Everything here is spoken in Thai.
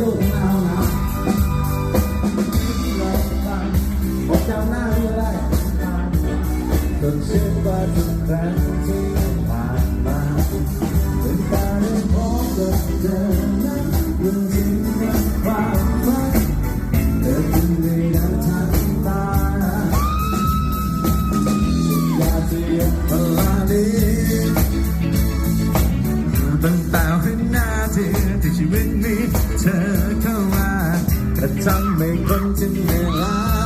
ลูกมาเอาหนาวผมจำหน้าไม่ได้จนเชื่อว่าทุกครั้งที่ผ่านมาเป็นการเริ่พบกับเธอนั้นยังทิ้งความฝันเธอจึงได้ดังทันตาอยากจะยกเวลานี้ตั้งแต่วินาที ชีวิตนี้ เธอเข้ามาแต่ทำให้คนที่เหนื่อยล้